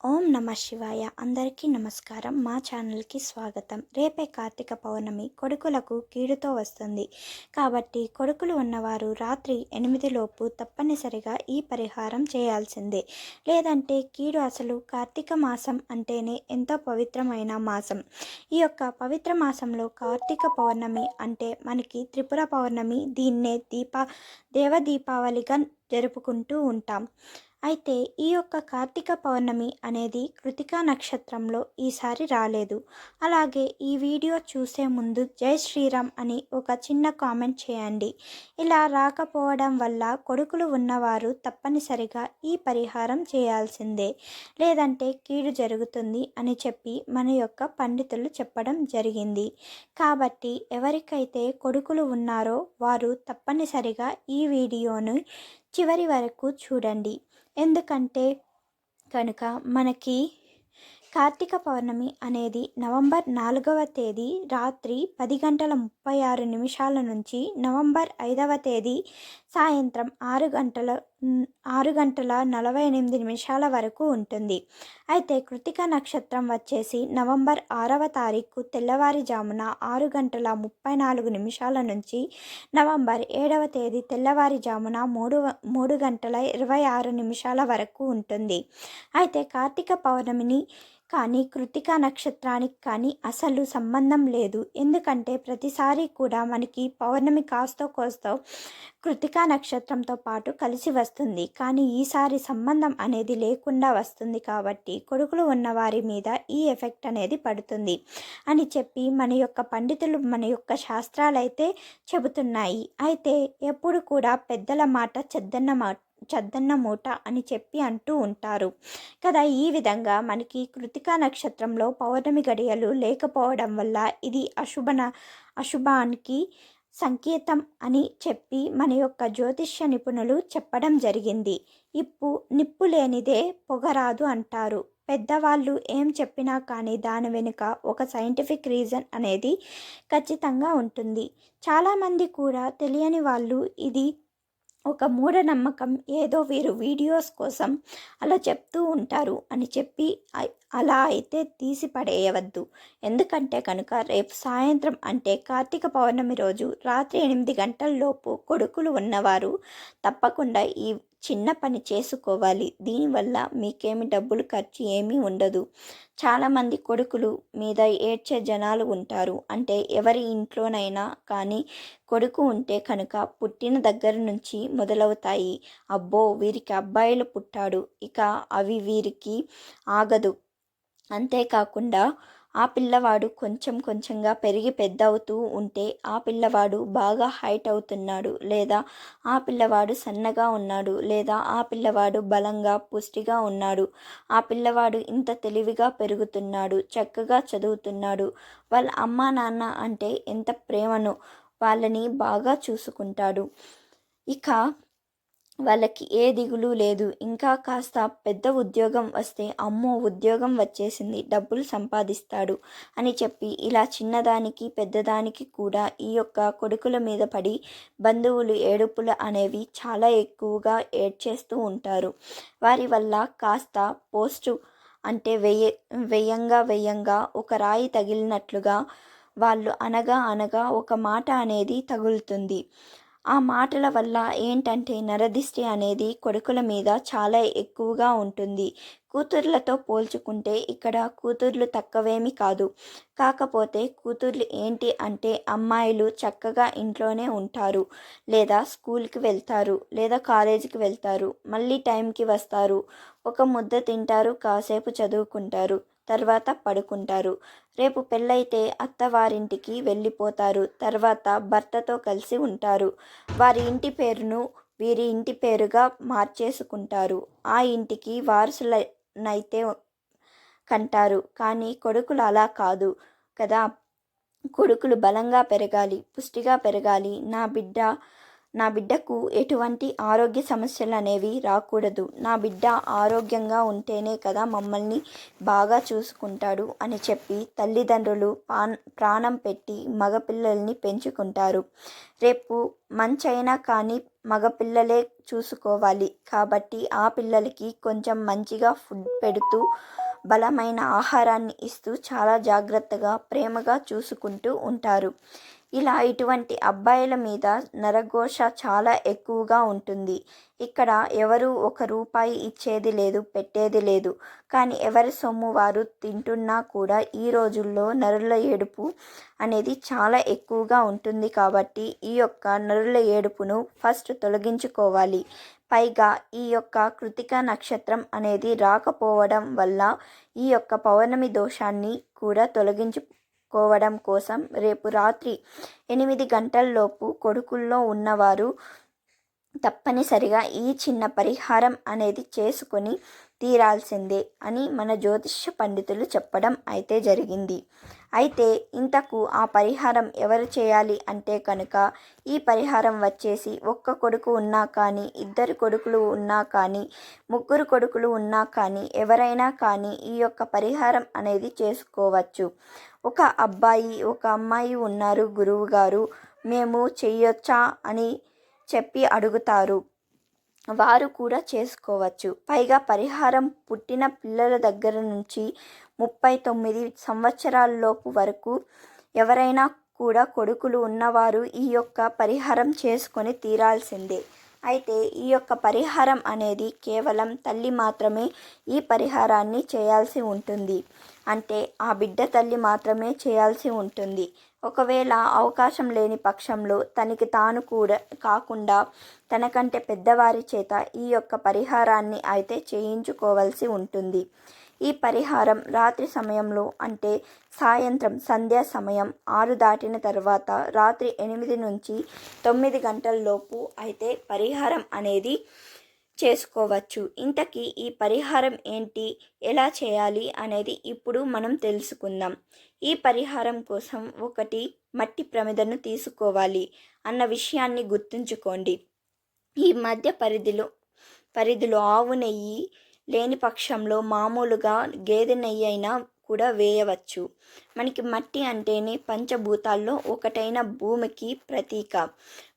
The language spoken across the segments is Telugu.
ఓం నమ శివాయ. అందరికీ నమస్కారం. మా ఛానల్కి స్వాగతం. రేపే కార్తీక పౌర్ణమి కొడుకులకు కీడుతో వస్తుంది. కాబట్టి కొడుకులు ఉన్నవారు రాత్రి ఎనిమిదిలోపు తప్పనిసరిగా ఈ పరిహారం చేయాల్సిందే. లేదంటే కీడు అసలు కార్తీక మాసం అంటేనే ఎంతో పవిత్రమైన మాసం. ఈ యొక్క పవిత్ర మాసంలో కార్తీక పౌర్ణమి అంటే మనకి త్రిపుర పౌర్ణమి. దీన్నే దీప దేవ దీపావళిగా జరుపుకుంటూ ఉంటాం. అయితే ఈ యొక్క కార్తీక పౌర్ణమి అనేది కృతికా నక్షత్రంలో ఈసారి రాలేదు. అలాగే ఈ వీడియో చూసే ముందు జై శ్రీరామ్ అని ఒక చిన్న కామెంట్ చేయండి. ఇలా రాకపోవడం వల్ల కొడుకులు ఉన్నవారు తప్పనిసరిగా ఈ పరిహారం చేయాల్సిందే. లేదంటే కీడు జరుగుతుంది అని చెప్పి మన యొక్క పండితులు చెప్పడం జరిగింది. కాబట్టి ఎవరికైతే కొడుకులు ఉన్నారో వారు తప్పనిసరిగా ఈ వీడియోను చివరి వరకు చూడండి. ఎందుకంటే కనుక మనకి కార్తీక పౌర్ణమి అనేది నవంబర్ నాలుగవ తేదీ రాత్రి పది గంటల ముప్పై ఆరు నిమిషాల నుంచి నవంబర్ ఐదవ తేదీ సాయంత్రం ఆరు గంటల ఆరు గంటల నలభై ఎనిమిది నిమిషాల వరకు ఉంటుంది. అయితే కృతిక నక్షత్రం వచ్చేసి నవంబర్ ఆరవ తారీఖు తెల్లవారుజామున ఆరు గంటల ముప్పై నాలుగు నిమిషాల నుంచి నవంబర్ ఏడవ తేదీ తెల్లవారుజామున మూడు మూడు గంటల ఇరవై ఆరు నిమిషాల వరకు ఉంటుంది. అయితే కార్తీక పౌర్ణమిని కానీ కృతికా నక్షత్రానికి కానీ అసలు సంబంధం లేదు. ఎందుకంటే ప్రతిసారి కూడా మనకి పౌర్ణమి కాస్తో కోస్తో కృతిక నక్షత్రంతో పాటు కలిసి వస్తుంది. కానీ ఈసారి సంబంధం అనేది లేకుండా వస్తుంది కాబట్టి కొడుకులు ఉన్నవారి మీద ఈ ఎఫెక్ట్ అనేది పడుతుంది అని చెప్పి మన యొక్క పండితులు మన యొక్క శాస్త్రాలైతే చెబుతున్నాయి. అయితే ఎప్పుడు కూడా పెద్దల మాట చెద్దన్న మాట చద్దన్న మూట అని చెప్పి అంటూ ఉంటారు. కదా ఈ విధంగా మనకి కృతికా నక్షత్రంలో పౌర్ణమి గడియలు లేకపోవడం వల్ల ఇది అశుభన అశుభానికి సంకేతం అని చెప్పి మన యొక్క జ్యోతిష్య నిపుణులు చెప్పడం జరిగింది. ఇప్పు నిప్పు లేనిదే పొగరాదు అంటారు. పెద్దవాళ్ళు ఏం చెప్పినా కానీ దాని వెనుక ఒక సైంటిఫిక్ రీజన్ అనేది ఖచ్చితంగా ఉంటుంది. చాలామంది కూడా తెలియని వాళ్ళు ఇది ఒక మూఢనమ్మకం ఏదో వీరు వీడియోస్ కోసం అలా చెప్తూ ఉంటారు అని చెప్పి అలా అయితే తీసి పడేయవద్దు ఎందుకంటే కనుక రేపు సాయంత్రం అంటే కార్తీక పౌర్ణమి రోజు రాత్రి ఎనిమిది గంటల్లోపు కొడుకులు ఉన్నవారు తప్పకుండా ఈ చిన్న పని చేసుకోవాలి. దీనివల్ల మీకేమి డబ్బులు ఖర్చు ఏమీ ఉండదు. చాలామంది కొడుకులు మీద ఏడ్చే జనాలు ఉంటారు. అంటే ఎవరి ఇంట్లోనైనా కానీ కొడుకు ఉంటే కనుక పుట్టిన దగ్గర నుంచి మొదలవుతాయి. అబ్బో! వీరికి అబ్బాయిలు పుట్టాడు. ఇక అవి వీరికి ఆగదు. అంతేకాకుండా ఆ పిల్లవాడు కొంచెం కొంచెంగా పెరిగి పెద్ద అవుతూ ఉంటే ఆ పిల్లవాడు బాగా హైట్ అవుతున్నాడు లేదా ఆ పిల్లవాడు సన్నగా ఉన్నాడు లేదా ఆ పిల్లవాడు బలంగా పుష్టిగా ఉన్నాడు. ఆ పిల్లవాడు ఇంత తెలివిగా పెరుగుతున్నాడు చక్కగా చదువుతున్నాడు. వాళ్ళ అమ్మా నాన్న అంటే ఎంత ప్రేమను వాళ్ళని బాగా చూసుకుంటాడు. ఇక వాళ్ళకి ఏ దిగులు లేదు. ఇంకా కాస్త పెద్ద ఉద్యోగం వస్తే అమ్మో ఉద్యోగం వచ్చేసింది. డబ్బులు సంపాదిస్తాడు అని చెప్పి ఇలా చిన్నదానికి పెద్దదానికి కూడా ఈ యొక్క కొడుకుల మీద పడి బంధువులు ఏడుపులు అనేవి చాలా ఎక్కువగా ఏడ్చేస్తూ ఉంటారు. వారి వల్ల కాస్త పోస్టు అంటే వెయ్య వెయ్యంగా వెయ్యంగా ఒక రాయి తగిలినట్లుగా వాళ్ళు అనగా అనగా ఒక మాట అనేది తగులుతుంది. ఆ మాటల వల్ల ఏంటంటే నరదిష్టి అనేది కొడుకుల మీద చాలా ఎక్కువగా ఉంటుంది. కూతుర్లతో పోల్చుకుంటే ఇక్కడ కూతుర్లు తక్కువేమి కాదు. కాకపోతే కూతుర్లు ఏంటి అంటే అమ్మాయిలు చక్కగా ఇంట్లోనే ఉంటారు. లేదా స్కూల్కి వెళ్తారు. లేదా కాలేజీకి వెళ్తారు. మళ్ళీ టైంకి వస్తారు. ఒక ముద్ద తింటారు. కాసేపు చదువుకుంటారు. తర్వాత పడుకుంటారు. రేపు పెళ్ళైతే అత్తవారింటికి వెళ్ళిపోతారు. తర్వాత భర్తతో కలిసి ఉంటారు. వారి ఇంటి పేరును వీరి ఇంటి పేరుగా మార్చేసుకుంటారు. ఆ ఇంటికి వారసులనైతే కంటారు. కానీ కొడుకులు అలా కాదు కదా. కొడుకులు బలంగా పెరగాలి పుష్టిగా పెరగాలి. నా బిడ్డ నా బిడ్డకు ఎటువంటి ఆరోగ్య సమస్యలు అనేవి రాకూడదు. నా బిడ్డ ఆరోగ్యంగా ఉంటేనే కదా మమ్మల్ని బాగా చూసుకుంటాడు అని చెప్పి తల్లిదండ్రులు పాన్ ప్రాణం పెట్టి మగపిల్లల్ని పెంచుకుంటారు. రేపు మంచైనా కానీ మగపిల్లలే చూసుకోవాలి కాబట్టి ఆ పిల్లలకి కొంచెం మంచిగా ఫుడ్ పెడుతూ బలమైన ఆహారాన్ని ఇస్తూ చాలా జాగ్రత్తగా ప్రేమగా చూసుకుంటూ ఉంటారు. ఇలా ఇటువంటి అబ్బాయిల మీద నరఘోష చాలా ఎక్కువగా ఉంటుంది. ఇక్కడ ఎవరు ఒక రూపాయి ఇచ్చేది లేదు పెట్టేది లేదు. కానీ ఎవరి సొమ్ము వారు తింటున్నా కూడా ఈ రోజుల్లో నరుల ఏడుపు అనేది చాలా ఎక్కువగా ఉంటుంది కాబట్టి ఈ యొక్క నరుల ఏడుపును ఫస్ట్ తొలగించుకోవాలి. పైగా ఈ యొక్క కృతిక నక్షత్రం అనేది రాకపోవడం వల్ల ఈ యొక్క పౌర్ణమి దోషాన్ని కూడా తొలగించు కోవడం కోసం రేపు రాత్రి ఎనిమిది గంటల్లోపు కొడుకుల్లో ఉన్నవారు తప్పనిసరిగా ఈ చిన్న పరిహారం అనేది చేసుకొని తీరాల్సిందే అని మన జ్యోతిష్య పండితులు చెప్పడం అయితే జరిగింది. అయితే ఇంతకు ఆ పరిహారం ఎవరు చేయాలి అంటే కనుక ఈ పరిహారం వచ్చేసి ఒక్క కొడుకు ఉన్నా కానీ ఇద్దరు కొడుకులు ఉన్నా కానీ ముగ్గురు కొడుకులు ఉన్నా కానీ ఎవరైనా కానీ ఈ యొక్క పరిహారం అనేది చేసుకోవచ్చు. ఒక అబ్బాయి ఒక అమ్మాయి ఉన్నారు గురువు గారు మేము చెయ్యొచ్చా అని చెప్పి అడుగుతారు. వారు కూడా చేసుకోవచ్చు. పైగా పరిహారం పుట్టిన పిల్లల దగ్గర నుంచి ముప్పై తొమ్మిది సంవత్సరాలలోపు వరకు ఎవరైనా కూడా కొడుకులు ఉన్నవారు ఈ యొక్క పరిహారం చేసుకొని తీరాల్సిందే. అయితే ఈ యొక్క పరిహారం అనేది కేవలం తల్లి మాత్రమే ఈ పరిహారాన్ని చేయాల్సి ఉంటుంది. అంటే ఆ బిడ్డ తల్లి మాత్రమే చేయాల్సి ఉంటుంది. ఒకవేళ అవకాశం లేని పక్షంలో తనకి తాను కూడా కాకుండా తనకంటే పెద్దవారి చేత ఈ యొక్క పరిహారాన్ని అయితే చేయించుకోవాల్సి ఉంటుంది. ఈ పరిహారం రాత్రి సమయంలో అంటే సాయంత్రం సంధ్యా సమయం ఆరు దాటిన తర్వాత రాత్రి ఎనిమిది నుంచి తొమ్మిది గంటల్లోపు అయితే పరిహారం అనేది చేసుకోవచ్చు. ఇంతకీ ఈ పరిహారం ఏంటి? ఎలా చేయాలి? అనేది ఇప్పుడు మనం తెలుసుకుందాం. ఈ పరిహారం కోసం ఒకటి మట్టి ప్రమిదను తీసుకోవాలి అన్న విషయాన్ని గుర్తుంచుకోండి. ఈ మధ్య పరిధిలో పరిధిలో ఆవు నెయ్యి లేని పక్షంలో మామూలుగా గేదె నెయ్యి అయినా కూడా వేయవచ్చు. మనకి మట్టి అంటేనే పంచభూతాల్లో ఒకటైన భూమికి ప్రతీక.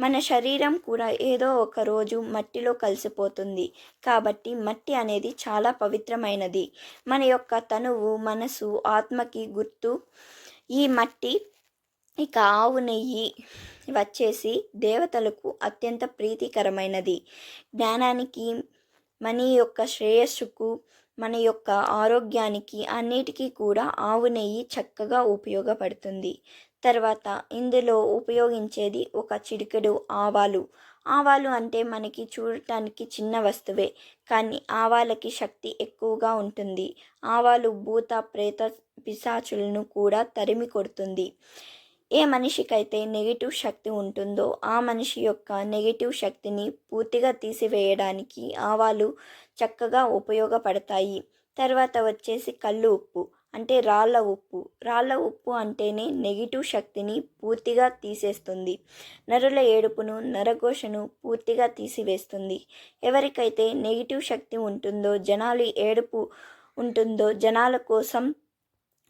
మన శరీరం కూడా ఏదో ఒక రోజు మట్టిలో కలిసిపోతుంది. కాబట్టి మట్టి అనేది చాలా పవిత్రమైనది. మన యొక్క తనువు మనసు ఆత్మకి గుర్తు. ఈ మట్టి ఇక ఆవు నెయ్యి వచ్చేసి దేవతలకు అత్యంత ప్రీతికరమైనది. జ్ఞానానికి మన యొక్క శ్రేయస్సుకు మన యొక్క ఆరోగ్యానికి అన్నిటికీ కూడా ఆవు నెయ్యి చక్కగా ఉపయోగపడుతుంది. తర్వాత ఇందులో ఉపయోగించేది ఒక చిటికెడు ఆవాలు. ఆవాలు అంటే మనకి చూడటానికి చిన్న వస్తువే కానీ ఆవాలకి శక్తి ఎక్కువగా ఉంటుంది. ఆవాలు భూత ప్రేత పిశాచులను కూడా తరిమి కొడుతుంది. ఏ మనిషికైతే నెగిటివ్ శక్తి ఉంటుందో ఆ మనిషి యొక్క నెగిటివ్ శక్తిని పూర్తిగా తీసివేయడానికి ఆవాలు చక్కగా ఉపయోగపడతాయి. తర్వాత వచ్చేసి కళ్ళు ఉప్పు అంటే రాళ్ళ ఉప్పు. రాళ్ళ ఉప్పు అంటేనే నెగిటివ్ శక్తిని పూర్తిగా తీసేస్తుంది. నరుల ఏడుపును నరఘోషను పూర్తిగా తీసివేస్తుంది. ఎవరికైతే నెగిటివ్ శక్తి ఉంటుందో జనాలు ఏడుపు ఉంటుందో జనాల కోసం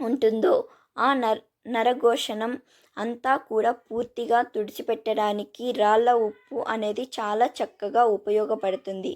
ఉంటుందో ఆ నర్ నరఘోషణం అంతా కూడా పూర్తిగా తుడిచిపెట్టడానికి రాళ్ళ ఉప్పు అనేది చాలా చక్కగా ఉపయోగపడుతుంది.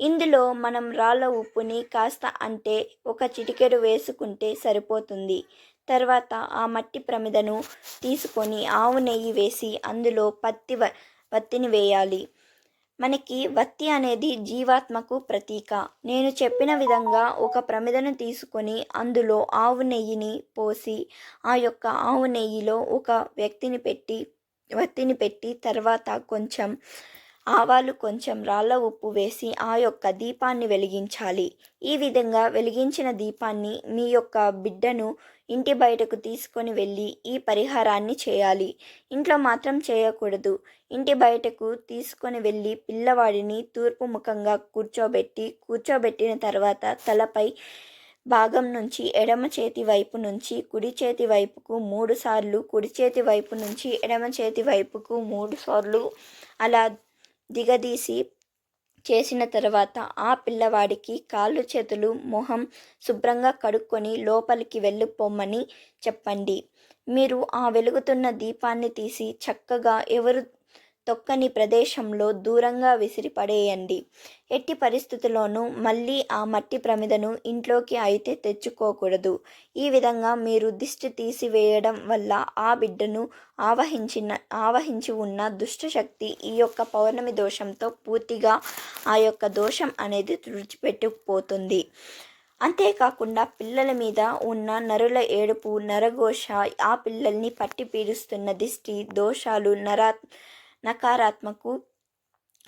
ఇందులో మనం రాళ్ళ ఉప్పుని కాస్త అంటే ఒక చిటికెడు వేసుకుంటే సరిపోతుంది. తర్వాత ఆ మట్టి ప్రమిదను తీసుకొని ఆవు నెయ్యి వేసి అందులో పత్తి పత్తిని వేయాలి. మనకి వత్తి అనేది జీవాత్మకు ప్రతీక. నేను చెప్పిన విధంగా ఒక ప్రమిదను తీసుకొని అందులో ఆవు నెయ్యిని పోసి ఆ యొక్క ఆవు నెయ్యిలో ఒక వ్యక్తిని పెట్టి వత్తిని పెట్టి తర్వాత కొంచెం ఆవాలు కొంచెం రాళ్ళ ఉప్పు వేసి ఆ యొక్క దీపాన్ని వెలిగించాలి. ఈ విధంగా వెలిగించిన దీపాన్ని మీ యొక్క బిడ్డను ఇంటి బయటకు తీసుకొని వెళ్ళి ఈ పరిహారాన్ని చేయాలి. ఇంట్లో మాత్రం చేయకూడదు. ఇంటి బయటకు తీసుకొని వెళ్ళి పిల్లవాడిని తూర్పు ముఖంగా కూర్చోబెట్టి కూర్చోబెట్టిన తర్వాత తలపై భాగం నుంచి ఎడమ చేతి వైపు నుంచి కుడి చేతి వైపుకు మూడు సార్లు కుడి చేతి వైపు నుంచి ఎడమ చేతి వైపుకు మూడు సార్లు అలా దిగదీసి చేసిన తర్వాత ఆ పిల్లవాడికి కాళ్ళు చేతులు మొహం శుభ్రంగా కడుక్కొని లోపలికి వెళ్ళిపోమ్మని చెప్పండి. మీరు ఆ వెలుగుతున్న దీపాన్ని తీసి చక్కగా ఎవరు తొక్కని ప్రదేశంలో దూరంగా విసిరి పడేయండి. ఎట్టి పరిస్థితుల్లోనూ మళ్ళీ ఆ మట్టి ప్రమిదను ఇంట్లోకి అయితే తెచ్చుకోకూడదు. ఈ విధంగా మీరు దిష్టి తీసివేయడం వల్ల ఆ బిడ్డను ఆవహించిన ఆవహించి ఉన్న దుష్టశక్తి ఈ యొక్క పౌర్ణమి దోషంతో పూర్తిగా ఆ యొక్క దోషం అనేది తుడిచిపెట్టుకుపోతుంది. అంతేకాకుండా పిల్లల మీద ఉన్న నరుల ఏడుపు నరఘోష ఆ పిల్లల్ని పట్టి పీడిస్తున్న దిష్టి దోషాలు నరా నకారాత్మకు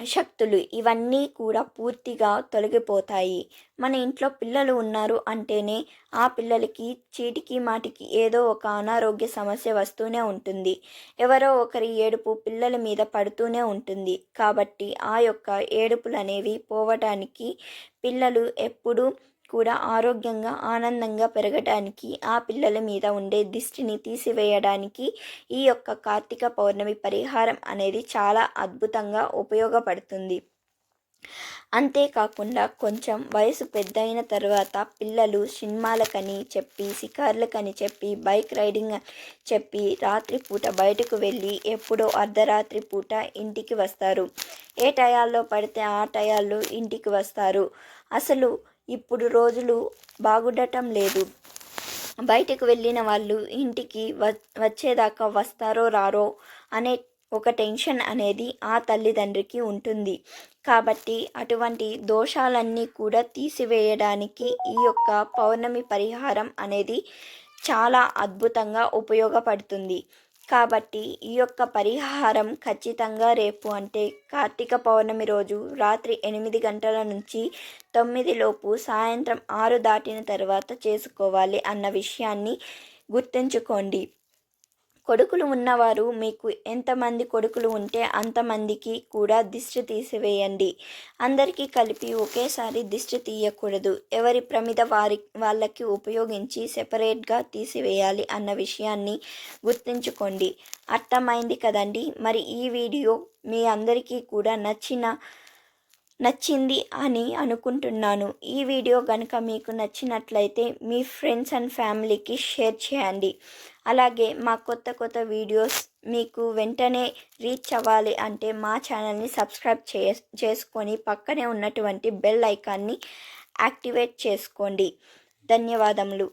శక్తులు ఇవన్నీ కూడా పూర్తిగా తొలగిపోతాయి. మన ఇంట్లో పిల్లలు ఉన్నారు అంటేనే ఆ పిల్లలకి చీటికి మాటికి ఏదో ఒక అనారోగ్య సమస్య వస్తూనే ఉంటుంది. ఎవరో ఒకరి ఏడుపు పిల్లల మీద పడుతూనే ఉంటుంది. కాబట్టి ఆ యొక్క ఏడుపులు అనేవి పోవటానికి పిల్లలు ఎప్పుడూ కూడా ఆరోగ్యంగా ఆనందంగా పెరగడానికి ఆ పిల్లల మీద ఉండే దిష్టిని తీసివేయడానికి ఈ యొక్క కార్తీక పౌర్ణమి పరిహారం అనేది చాలా అద్భుతంగా ఉపయోగపడుతుంది. అంతేకాకుండా కొంచెం వయసు పెద్దయిన తర్వాత పిల్లలు సినిమాలకని చెప్పి షికార్లకని చెప్పి బైక్ రైడింగ్ చెప్పి రాత్రిపూట బయటకు వెళ్ళి ఎప్పుడో అర్ధరాత్రి పూట ఇంటికి వస్తారు. ఏ టయాల్లో పడితే ఆ టయాల్లో ఇంటికి వస్తారు. అసలు ఇప్పుడు రోజులు బాగుండటం లేదు. బయటకు వెళ్ళిన వాళ్ళు ఇంటికి వ వచ్చేదాకా వస్తారో రారో అనే ఒక టెన్షన్ అనేది ఆ తల్లిదండ్రికి ఉంటుంది. కాబట్టి అటువంటి దోషాలన్నీ కూడా తీసివేయడానికి ఈ యొక్క పౌర్ణమి పరిహారం అనేది చాలా అద్భుతంగా ఉపయోగపడుతుంది. కాబట్టి ఈ యొక్క పరిహారం ఖచ్చితంగా రేపు అంటే కార్తీక పౌర్ణమి రోజు రాత్రి ఎనిమిది గంటల నుంచి తొమ్మిదిలోపు సాయంత్రం ఆరు దాటిన తర్వాత చేసుకోవాలి అన్న విషయాన్ని గుర్తుంచుకోండి. కొడుకులు ఉన్నవారు మీకు ఎంతమంది కొడుకులు ఉంటే అంతమందికి కూడా దిష్టి తీసివేయండి. అందరికీ కలిపి ఒకేసారి దిష్టి తీయకూడదు. ఎవరి ప్రమిద వారి వాళ్ళకి ఉపయోగించి సెపరేట్గా తీసివేయాలి అన్న విషయాన్ని గుర్తుంచుకోండి. అర్థమైంది కదండి? మరి ఈ వీడియో మీ అందరికీ కూడా నచ్చిన నచ్చింది అని అనుకుంటున్నాను. ఈ వీడియో కనుక మీకు నచ్చినట్లయితే మీ ఫ్రెండ్స్ అండ్ ఫ్యామిలీకి షేర్ చేయండి. అలాగే మా కొత్త కొత్త వీడియోస్ మీకు వెంటనే రీచ్ అవ్వాలి అంటే మా ఛానల్ని సబ్స్క్రైబ్ చే చేసుకొని పక్కనే ఉన్నటువంటి బెల్ ఐకాన్ని యాక్టివేట్ చేసుకోండి. ధన్యవాదములు.